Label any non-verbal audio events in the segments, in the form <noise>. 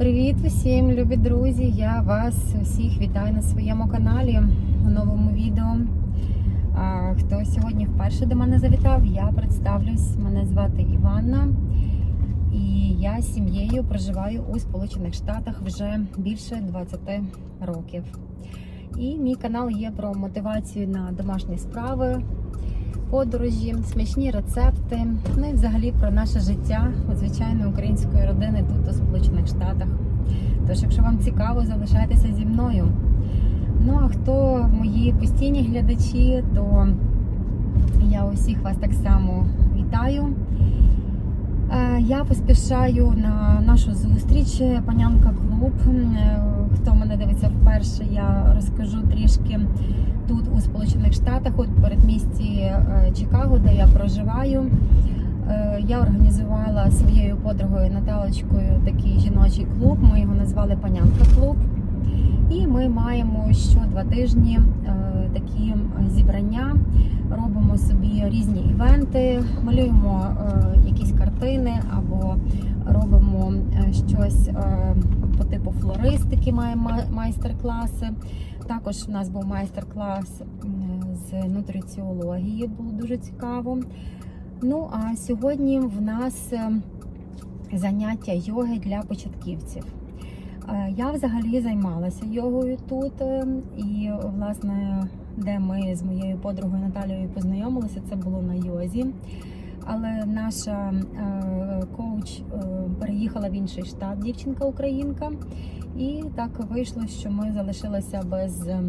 Привіт усім, любі друзі! Я вас усіх вітаю на своєму каналі у новому відео. Хто сьогодні вперше до мене завітав, я представлюсь. Мене звати Іванна, і я з сім'єю проживаю у Сполучених Штатах вже більше 20 років. І мій канал є про мотивацію на домашні справи, подорожі, смачні рецепти, ну і взагалі про наше життя звичайної української родини тут у Сполучених Штатах. Тож, якщо вам цікаво, залишайтеся зі мною. Ну а хто мої постійні глядачі, то я усіх вас так само вітаю. Е, Я поспішаю на нашу зустріч Панянка Клуб. Хто мене дивиться вперше, я розкажу трішки тут у Сполучених Штатах, в передмісті е, Чикаго, де я проживаю. Е, Я організувала своєю подругою Наталочкою такий жіночий клуб. Ми його назвали Панянка Клуб. І ми маємо що два тижні е, такі зібрання, робимо собі різні івенти, малюємо якісь картини або робимо щось по флористики, маємо майстер-класи. Також у нас був майстер-клас з нутриціології, було дуже цікаво. Ну а сьогодні в нас е, заняття йоги для початківців. Е, Я взагалі займалася йогою тут, е, і власне, де ми з моєю подругою Наталією познайомилися, це було на йозі. Але наша е, коуч е, переїхала в інший штат, дівчинка українка, і так вийшло, що ми залишилися без, е,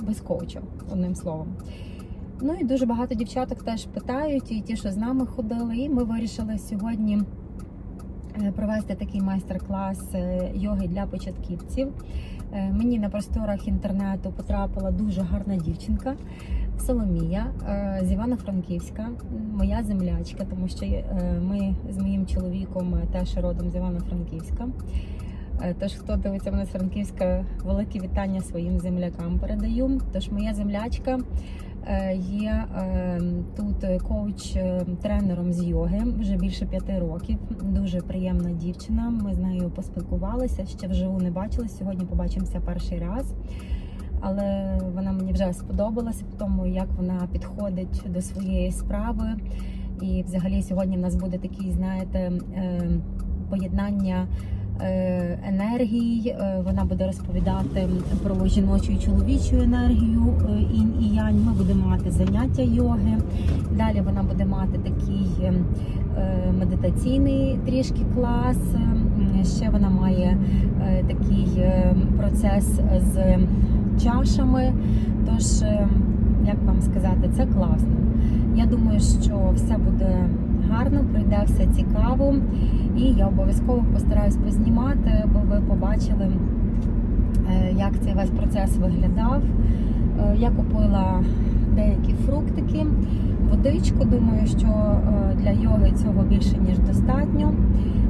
без коуча, одним словом. Ну і дуже багато дівчаток теж питають, і ті, що з нами ходили, і ми вирішили сьогодні провести такий майстер-клас йоги для початківців. Мені на просторах інтернету потрапила дуже гарна дівчинка Соломія е, з Івано-Франківська, моя землячка, тому що е, ми з моїм чоловіком е, теж родом з Івано-Франківська. Тож, хто дивиться мене з Франківська, велике вітання своїм землякам передаю. Тож моя землячка є тут коуч-тренером з йоги вже більше п'яти років. Дуже приємна дівчина. Ми з нею поспілкувалися, ще вживу не бачили. Сьогодні побачимося перший раз. Але вона мені вже сподобалася в тому, як вона підходить до своєї справи. І взагалі сьогодні в нас буде такий, знаєте, е, поєднання е, енергій. Е, Вона буде розповідати про жіночу і чоловічу енергію е, інь і янь. Ми будемо мати заняття йоги. Далі вона буде мати такий е, е, медитаційний трішки клас. Ще вона має такий процес з чашами. Тож, е, як вам сказати, це класно. Я думаю, що все буде гарно, пройде все цікаво. І я обов'язково постараюсь познімати, бо ви побачили, е, як цей весь процес виглядав. Е, Я купила деякі фруктики, водичку. Думаю, що для йоги цього більше ніж достатньо.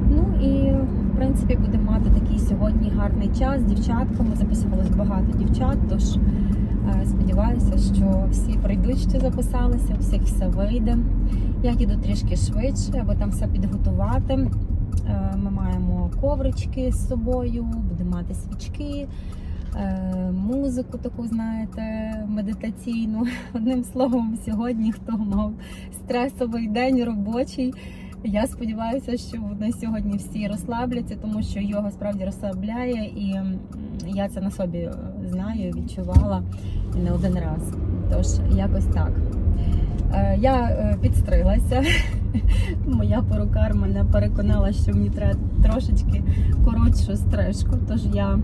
Ну і принципі будемо мати такий сьогодні гарний час з дівчатками. Записувалось багато дівчат, тож е, сподіваюся, що всі прийдуть, що записалися, всіх все вийде. Я їду трішки швидше, аби там все підготувати. Е, Ми маємо коврички з собою, будемо мати свічки, е, музику таку, знаєте, медитаційну. <laughs> Одним словом, сьогодні хто мав стресовий день робочий. Я сподіваюся, що вони сьогодні всі розслабляться, тому що йога справді розслабляє, і я це на собі е, знаю, відчувала не один раз. Тож якось так. Е, Я е, підстрилася. <laughs> Моя перукар мене переконала, що мені треба трошечки коротшу стрижку, тож я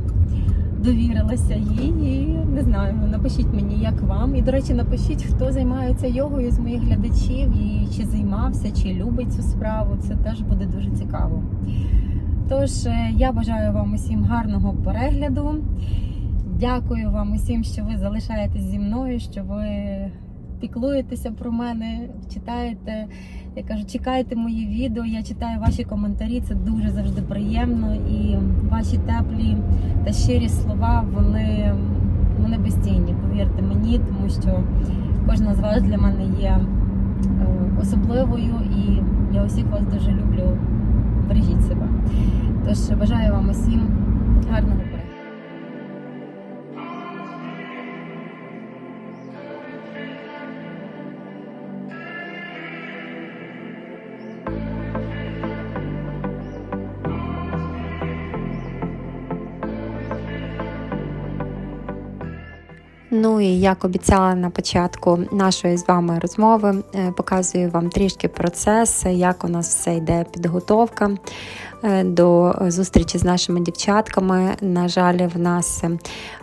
довірилася їй і не знаю, напишіть мені, як вам. І, до речі, напишіть, хто займається йогою з моїх глядачів і чи займався, чи любить цю справу. Це теж буде дуже цікаво. Тож е, я бажаю вам усім гарного перегляду. Дякую вам усім, що ви залишаєтесь зі мною, що ви піклуєтеся про мене, читаєте. Я кажу, чекайте мої відео, я читаю ваші коментарі. Це дуже завжди приємно. І ваші теплі та щирі слова, вони, вони безцінні, повірте мені, тому що кожна з вас для мене є е, особливою, і я усіх вас дуже люблю бережіть себе. Тож бажаю вам усім гарного Ну і як обіцяла на початку нашої з вами розмови, е, показую вам трішки процес, як у нас все йде підготовка е, до зустрічі з нашими дівчатками. На жаль, в нас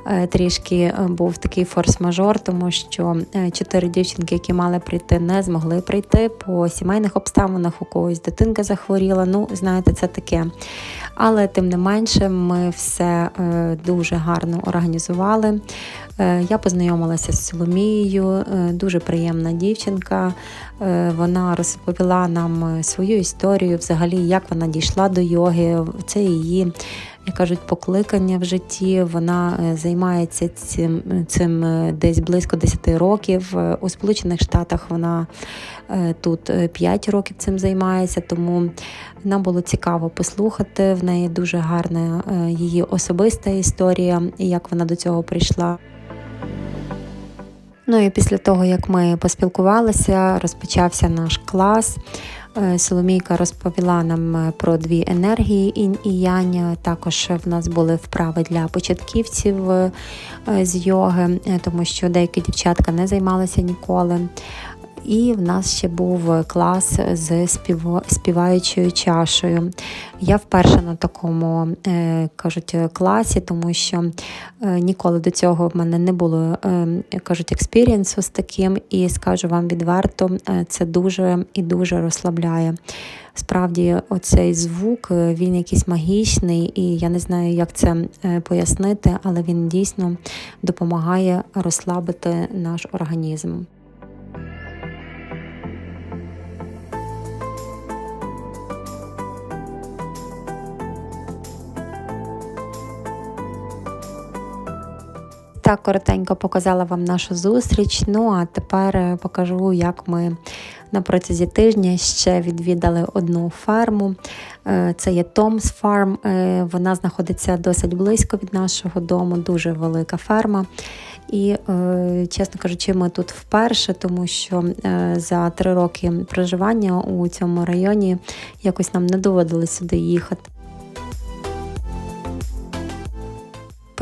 е, трішки був такий форс-мажор, тому що чотири дівчинки, які мали прийти, не змогли прийти по сімейних обставинах. У когось дитинка захворіла. Ну, знаєте, це таке. Але тим не менше, ми все дуже гарно організували. Е, я познайомилася з Соломією, е, дуже приємна дівчинка. Е, вона розповіла нам свою історію, взагалі, як вона дійшла до йоги. Це її. Як кажуть, покликання в житті. Вона займається цим цим десь близько 10 років. У Сполучених Штатах вона тут 5 років цим займається, тому нам було цікаво послухати. В неї дуже гарна її особиста історія, як вона до цього прийшла. Ну і після того, як ми поспілкувалися, розпочався наш клас. Е, Соломійка розповіла нам е, про дві енергії інь і янь. Також в нас були вправи для початківців е, з йоги, тому що деякі дівчатка не займалися ніколи. І в нас ще був клас з співаючою чашею. Я вперше на такому е, кажуть класі, тому що е, ніколи до цього в мене не було е, кажуть експірієнсу з таким, і скажу вам відверто, це дуже і дуже розслабляє. Справді, оцей звук, він якийсь магічний, і я не знаю, як це пояснити, але він дійсно допомагає розслабити наш організм. Так, коротенько показала вам нашу зустріч. Ну а тепер е, покажу, як ми на протязі тижня ще відвідали одну ферму. Е, це є Tom's Farm. Е, вона знаходиться досить близько від нашого дому, дуже велика ферма. І, чесно кажучи, ми тут вперше, тому що за три роки проживання у цьому районі якось нам не доводилось сюди їхати.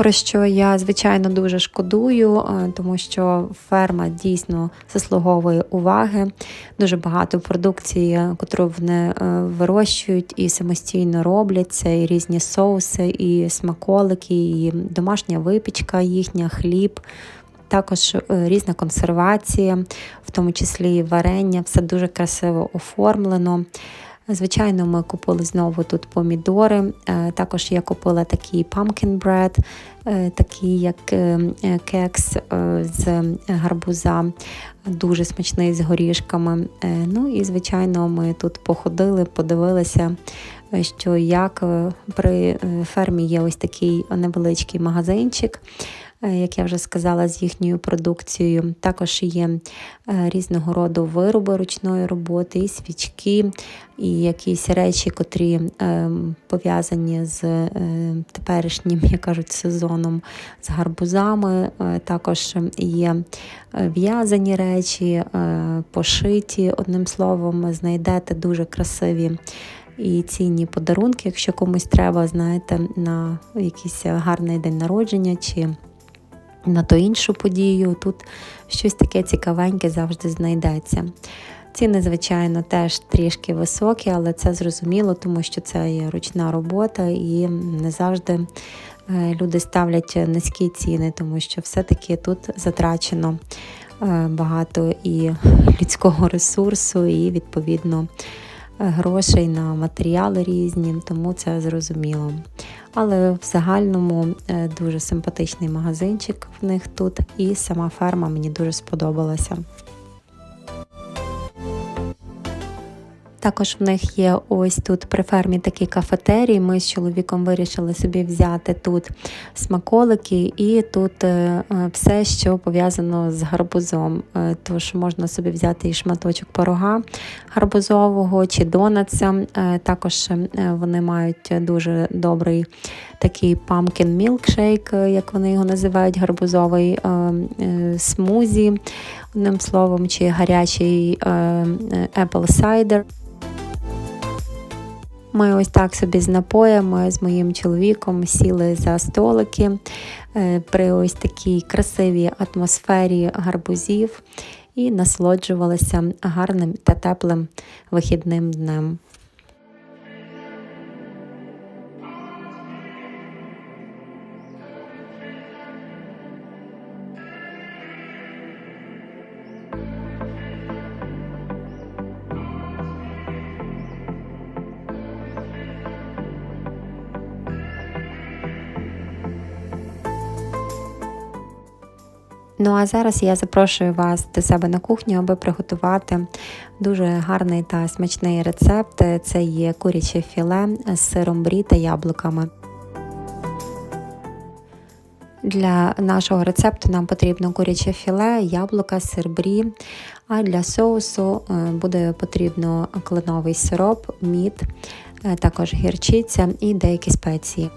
Про що я, звичайно, дуже шкодую, е, тому що ферма дійсно заслуговує уваги. Дуже багато продукції, яку вони е, вирощують і самостійно роблять. Це і різні соуси, і смаколики, і домашня випічка, їхня хліб. Також е, різна консервація, в тому числі і варення, все дуже красиво оформлено. Звичайно, ми купили знову тут помідори. Е, також я купила такий pumpkin bread, е, такий як е, кекс з гарбуза, дуже смачний з горішками. Ну і, звичайно, ми тут походили, подивилися, що як при фермі є ось такий невеличкий магазинчик. Е, як я вже сказала, з їхньою продукцією. Також є е, різного роду вироби ручної роботи, і свічки, і якісь речі, котрі е, пов'язані з теперішнім, <laughs> як кажуть, сезоном з гарбузами. Також є в'язані речі, пошиті. Одним словом, знайдете дуже красиві. І цінні подарунки, якщо комусь треба, знаєте, на якийсь гарний день народження чи на ту іншу подію. Тут щось таке цікавеньке завжди знайдеться. Ціни, звичайно, теж трішки високі, але це зрозуміло, тому що це є ручна робота і не завжди е, люди ставлять низькі ціни, тому що все-таки тут затрачено е, багато і людського ресурсу, і, відповідно, грошей на матеріали різні, тому це зрозуміло. Але в загальному е, дуже симпатичний магазинчик в них тут, і сама ферма мені дуже сподобалася. Також в них є ось тут при фермі такі кафетерії. Ми з чоловіком вирішили собі взяти тут смаколики і тут е, е, все, що пов'язано з гарбузом. Е, Тож можна собі взяти і шматочок порога гарбузового чи донатса. Е, Також вони мають дуже добрий такий pumpkin е, як вони його називають, гарбузовий е, е, смузі, одним словом, чи гарячий е, apple cider. Ми ось так собі з напоями з моїм чоловіком сіли за столики при ось такій красивій атмосфері гарбузів і насолоджувалися гарним та теплим вихідним днем. Ну а зараз я запрошую вас до себе на кухню, аби приготувати дуже гарний та смачний рецепт. Це є куряче філе з сиром брі та яблуками. Для нашого рецепту нам потрібно куряче філе, яблука, сир брі, а для соусу е, буде потрібно кленовий сироп, мід, е, також гірчиця і деякі спеції.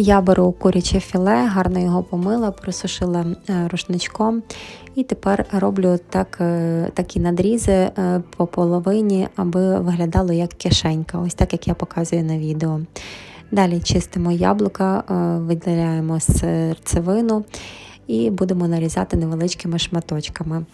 Я беру куряче філе, гарно його помила, просушила е, рушничком. І тепер роблю так, е, такі надрізи е, по половині, аби виглядало як кишенька, ось так як я показую на відео. Далі чистимо яблука, видаляємо серцевину і будемо нарізати невеличкими шматочками.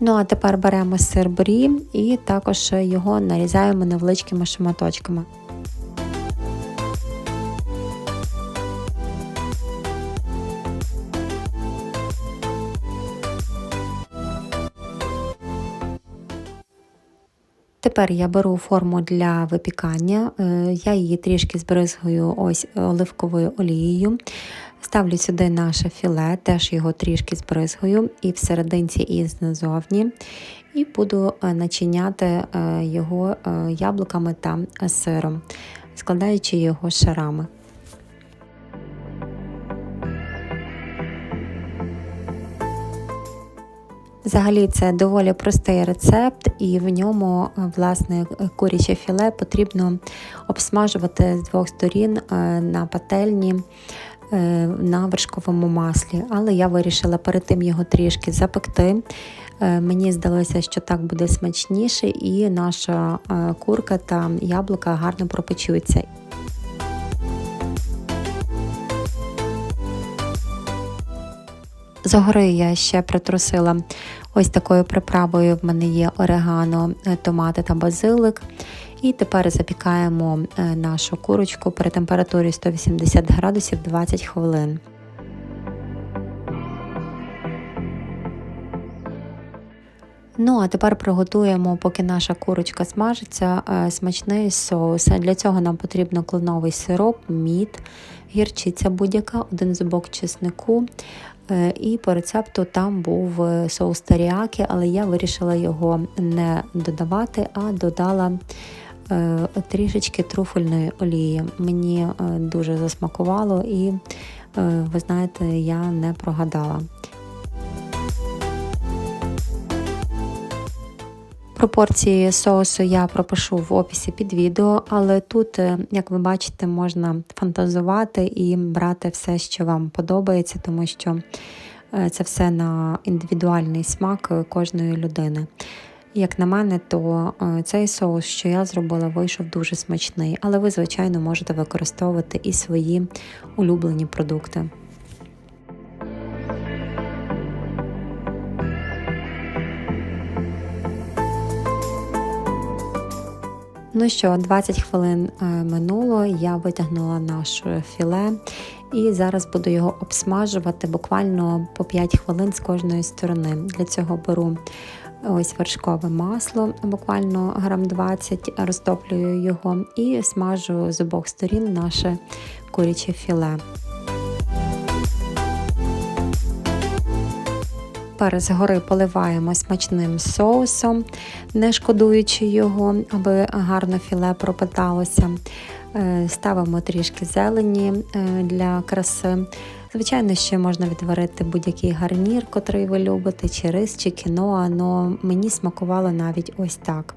Ну, а тепер беремо сир брі і також його нарізаємо невеличкими шматочками. Тепер я беру форму для випікання, е, я її трішки збризгую ось оливковою олією. Ставлю сюди наше філе, теж його трішки збризгую і всерединці, і знизовні. І буду е, начиняти е, його яблуками та сиром, складаючи його шарами. Взагалі це доволі простий рецепт, і в ньому власне куряче філе потрібно обсмажувати з двох сторін на пательні на вершковому маслі. Але я вирішила перед тим його трішки запекти. Мені здалося, що так буде смачніше, і наша курка та яблука гарно пропечуться. Згори я ще притрусила ось такою приправою. В мене є орегано, е, томати та базилик. І тепер запікаємо е, нашу курочку при температурі 180 градусів 20 хвилин. Ну, а тепер приготуємо, поки наша курочка смажиться, е, смачний соус. Для цього нам потрібно кленовий сироп, мід, гірчиця будь-яка, один зубок чеснику, Е, і по рецепту там був соус таріаки, але я вирішила його не додавати, а додала трішечки труфельної олії. Мені дуже засмакувало і, ви знаєте, я не прогадала. Пропорції соусу я пропишу в описі під відео, але тут, е, як ви бачите, можна фантазувати і брати все, що вам подобається, тому що е, це все на індивідуальний смак кожної людини. Як на мене, то е, цей соус, що я зробила, вийшов дуже смачний, але ви, звичайно, можете використовувати і свої улюблені продукти. Ну що, 20 хвилин е, минуло, я витягнула наше філе і зараз буду його обсмажувати буквально по 5 хвилин з кожної сторони. Для цього беру ось вершкове масло, буквально грам 20, розтоплюю його і смажу з обох сторін наше куряче філе. Тепер згори поливаємо смачним соусом, не шкодуючи його, аби гарно філе пропиталося. Е, Ставимо трішки зелені е, для краси. Звичайно, ще можна відварити будь-який гарнір, котрий ви любите, чи рис, чи кіноа, але мені смакувало навіть ось так.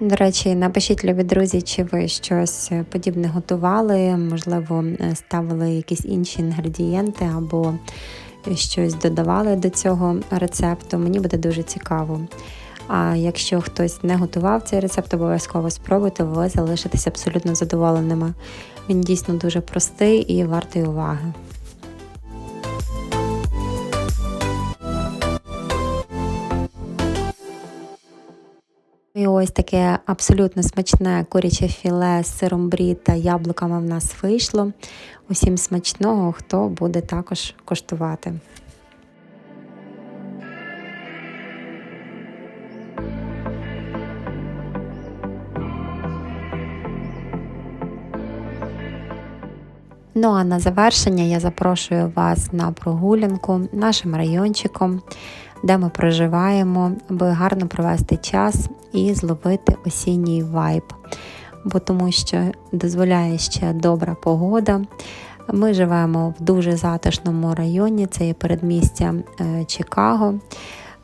До речі, напишіть, любі друзі, чи ви щось подібне готували, можливо, ставили якісь інші інгредієнти або щось додавали до цього рецепту. Мені буде дуже цікаво. А якщо хтось не готував цей рецепт, обов'язково спробуйте, ви залишитесь абсолютно задоволеними. Він дійсно дуже простий і вартий уваги. І ось таке абсолютно смачне куряче філе з сиром брі та яблуками в нас вийшло. Усім смачного, хто буде також коштувати. Ну а на завершення я запрошую вас на прогулянку нашим райончиком, де ми проживаємо, аби гарно провести час і зловити осінній вайб. Бо тому що дозволяє ще добра погода. Ми живемо в дуже затишному районі, це є передмістя е, Чикаго.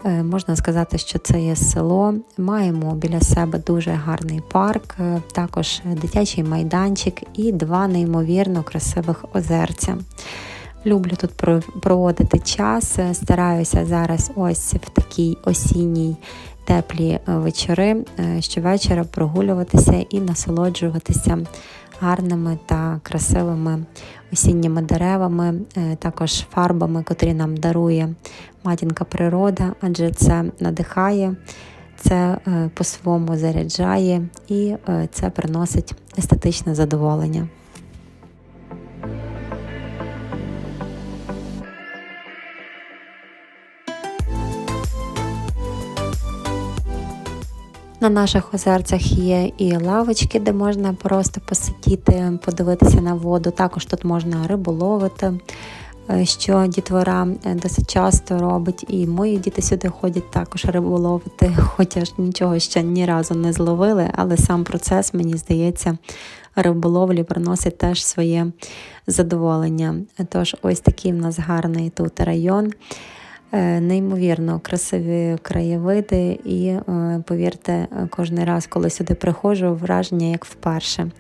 Е, можна сказати, що це є село. Маємо біля себе дуже гарний парк, е, також дитячий майданчик і два неймовірно красивих озерця. Люблю тут проводити час, стараюся зараз ось в такій осінній теплі вечори, щовечора прогулюватися і насолоджуватися гарними та красивими осінніми деревами, е, також фарбами, котрі нам дарує матінка природа, адже це надихає, це е, по-своєму заряджає і е, це приносить естетичне задоволення. На наших озерцях є і лавочки, де можна просто посидіти, подивитися на воду. Також тут можна риболовити, е, що дітвора е, досить часто робить. І мої діти сюди ходять також риболовити, <laughs> хоча ж нічого ще ні разу не зловили, але сам процес, мені здається, риболовлі приносить теж своє задоволення. Тож, ось такий в нас гарний тут район. Е, неймовірно красиві краєвиди, і е, повірте, кожен раз, коли сюди приходжу, враження як вперше.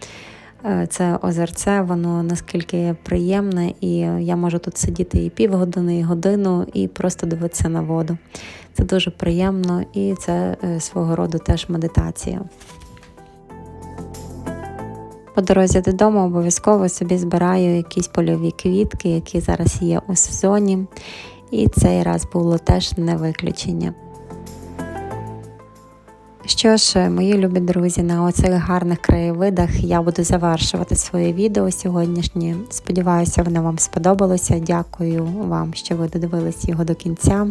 Е, це озерце, воно наскільки приємне, і я можу тут сидіти і півгодини, і годину, і просто дивитися на воду. Це дуже приємно і це свого роду теж медитація. По дорозі додому обов'язково собі збираю якісь польові квітки, які зараз є у сезоні і цей раз було теж не виключення. Що ж, мої любі друзі, на оцих гарних краєвидах я буду завершувати своє відео сьогоднішнє. Сподіваюся, воно вам сподобалося. Дякую вам, що ви додивились його до кінця.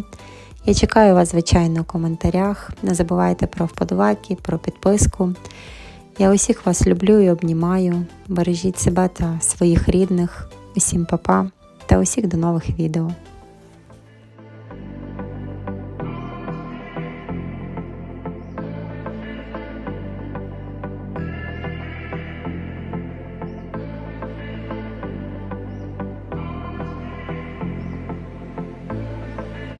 Я чекаю вас, звичайно, у коментарях. Не забувайте про вподобайки, про підписку. Я усіх вас люблю і обнімаю. Бережіть себе та своїх рідних, усім папа та усіх до нових відео.